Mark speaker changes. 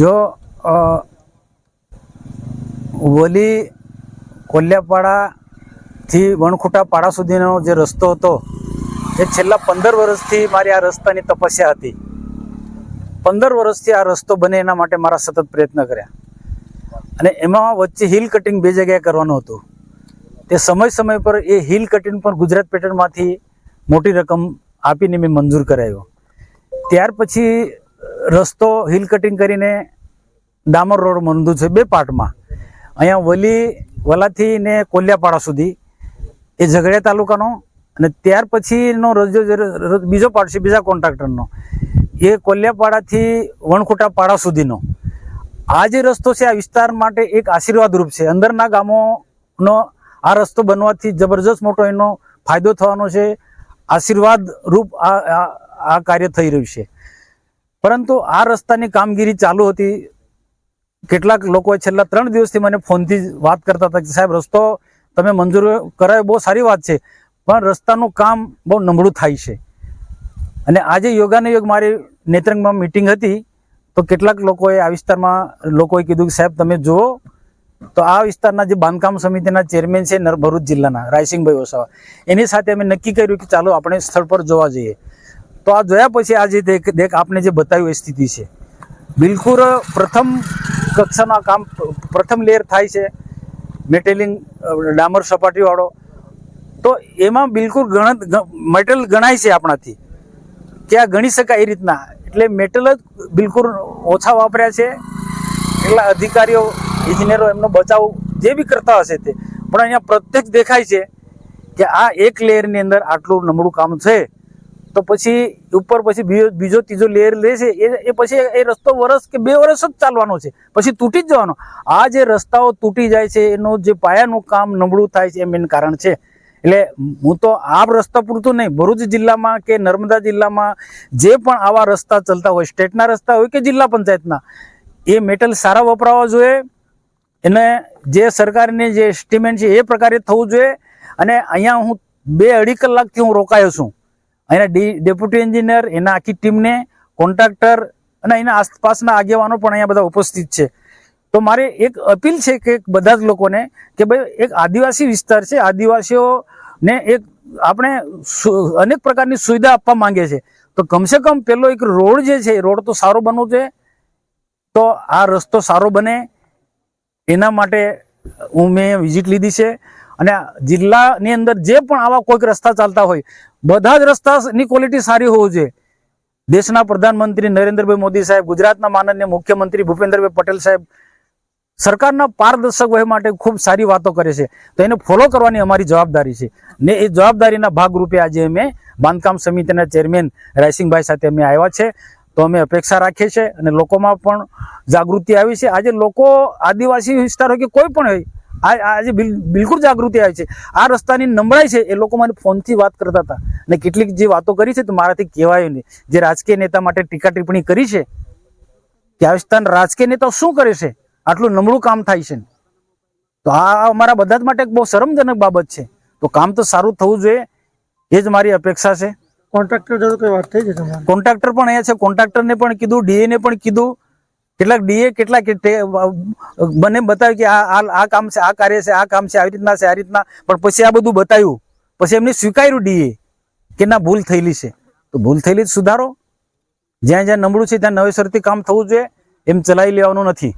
Speaker 1: જો વલી કોલ્યાપાડાથી વણખુટા પાડા સુધીનો જે રસ્તો હતો, એ છેલ્લા પંદર વર્ષથી મારી આ રસ્તાની તપસ્યા હતી. પંદર વર્ષથી આ રસ્તો બને એના માટે મારા સતત પ્રયત્ન કર્યા. અને એમાં વચ્ચે હિલ કટિંગ બે જગ્યાએ કરવાનું હતું. તે સમય સમય પર એ હિલ કટિંગ પણ ગુજરાત પેટર્નમાંથી મોટી રકમ આપીને મેં મંજૂર કરાવ્યો. ત્યાર પછી રસ્તો હિલ કટિંગ કરીને ડામર રોડ મંદુ છે બે પાર્ટમાં અહીંયા વલી, વલાથી ને કોલિયાપાડા સુધી. એ ઝઘડિયા તાલુકાનો અને ત્યાર પછીનો રજો બીજો પાર્ટ છે, બીજા કોન્ટ્રાક્ટરનો. એ કોલિયાપાડાથી વણખોટા પાડા સુધીનો. આ જે રસ્તો છે, આ વિસ્તાર માટે એક આશીર્વાદ રૂપ છે. અંદરના ગામોનો આ રસ્તો બનવાથી જબરજસ્ત મોટો એનો ફાયદો થવાનો છે. આશીર્વાદ રૂપ આ કાર્ય થઈ રહ્યું છે. પરંતુ આ રસ્તાની કામગીરી ચાલુ હતી. કેટલાક લોકોએ છેલ્લા ત્રણ દિવસથી મને ફોનથી વાત કરતા હતા કે સાહેબ, રસ્તો તમે મંજૂર કરાયો બહુ સારી વાત છે, પણ રસ્તાનું કામ બહુ નબળું થાય છે. અને આજે યોગાને યોગ મારી નેત્રંગમાં મિટિંગ હતી. તો કેટલાક લોકોએ આ વિસ્તારમાં, લોકોએ કીધું કે સાહેબ, તમે જુઓ. તો આ વિસ્તારના જે બાંધકામ સમિતિના ચેરમેન છે ભરૂચ જિલ્લાના, રાયસિંહભાઈ વસાવા. એની સાથે અમે નક્કી કર્યું કે ચાલો આપણે સ્થળ પર જોવા જઈએ. તો આ જોયા પછી આજે દેખ દેખ આપને જે બતાવ્યું એ સ્થિતિ છે. બિલકુલ પ્રથમ કક્ષાના કામ પ્રથમ લેયર થાય છે મેટેલિંગ ડામર સપાટીવાળો. તો એમાં બિલકુલ ગણ મેટલ ગણાય છે આપણાથી. કે આ ગણી શકાય એ રીતના. એટલે મેટલ જ બિલકુલ ઓછા વાપર્યા છે. એટલા અધિકારીઓ ઇજનેરો એમનો બચાવ જે બી કરતા હશે તે. પણ અહીંયા પ્રત્યક્ષ દેખાય છે કે આ એક લેયરની અંદર આટલું નબળું કામ છે. તો પછી ઉપર પછી બીજો ત્રીજો લેયર લે છે, એ એ પછી એ રસ્તો વરસ કે બે વર્ષ જ ચાલવાનો છે. પછી તૂટી જ જવાનો. આ જે રસ્તાઓ તૂટી જાય છે, એનું જે પાયાનું કામ નબળું થાય છે, એ મેન કારણ છે. એટલે હું તો આ રસ્તા પૂરતું નહીં, ભરૂચ જિલ્લામાં કે નર્મદા જિલ્લામાં જે પણ આવા રસ્તા ચાલતા હોય, સ્ટેટના રસ્તા હોય કે જિલ્લા પંચાયતના, એ મેટલ સારા વપરાવા જોઈએ. એને જે સરકારની જે એસ્ટિમેન્ટ છે, એ પ્રકારે થવું જોઈએ. અને અહીંયા હું બે અઢી કલાકથી હું રોકાયો છું. અહીંના ડેપ્યુટી એન્જિનિયર, એના આખી ટીમને, કોન્ટ્રાક્ટર અને એના આસપાસના આગેવાનો પણ અહીંયા બધા ઉપસ્થિત છે. તો મારે એક અપીલ છે કે બધા જ લોકોને કે ભાઈ એક આદિવાસી વિસ્તાર છે, આદિવાસીઓને એક આપણે અનેક પ્રકારની સુવિધા આપવા માંગે છે. તો કમસે કમ પેલો એક રોડ જે છે રોડ તો સારો બનવો છે તો આ રસ્તો સારો બને. એના માટે હું મેં વિઝિટ લીધી છે. અને જિલ્લાની અંદર જે પણ આવા કોઈક રસ્તા ચાલતા હોય, બધા જ રસ્તાની ક્વોલિટી સારી હોવું જોઈએ. દેશના પ્રધાનમંત્રી નરેન્દ્રભાઈ મોદી સાહેબ, ગુજરાતના માનનીય મુખ્યમંત્રી ભૂપેન્દ્રભાઈ પટેલ સાહેબ સરકારના પારદર્શક વહે માટે ખૂબ સારી વાતો કરે છે. તો એને ફોલો કરવાની અમારી જવાબદારી છે. ને એ જવાબદારીના ભાગરૂપે આજે અમે બાંધકામ સમિતિના ચેરમેન રાયસિંહભાઈ સાથે અમે આવ્યા છે. તો અમે અપેક્ષા રાખીએ છીએ અને લોકોમાં પણ જાગૃતિ આવી છે. આજે લોકો આદિવાસી વિસ્તાર હોય કે કોઈ પણ હોય આ આજે બિલકુલ જાગૃતિ આવી છે. આ રસ્તાની નબળાઈ છે એ લોકો મને ફોનથી વાત કરતા હતા અને કેટલીક જે વાતો કરી છે તો મારાથી કહેવાયું નહીં. જે રાજકીય નેતા માટે ટીકા ટિપ્પણી કરી છે કે વિસ્તારના રાજકીય નેતાઓ શું કરે છે? આટલું નબળું કામ થાય છે. તો આ અમારા બધા જ માટે એક બહુ શરમજનક બાબત છે. તો કામ તો સારું થવું જોઈએ. એ જ મારી અપેક્ષા છે.
Speaker 2: કોન્ટ્રાક્ટર જોડે કોઈ વાત થઈ છે
Speaker 1: કોન્ટ્રાક્ટર પણ અહીંયા છે. કોન્ટ્રાક્ટરને પણ કીધું ડીએ ને પણ કીધું. કેટલાક ડીએ કેટલાક મને બતાવ્યું કે આ આ કામ છે, આ કાર્ય છે, આ કામ છે, આવી રીતના છે, આ રીતના. પણ પછી આ બધું બતાવ્યું. પછી એમને સ્વીકાર્યું ડીએ કે ના, ભૂલ થયેલી છે. તો ભૂલ થયેલી સુધારો. જ્યાં જ્યાં નબળું છે, ત્યાં નવેસરથી કામ થવું જોઈએ. એમ ચલાવી લેવાનું નથી.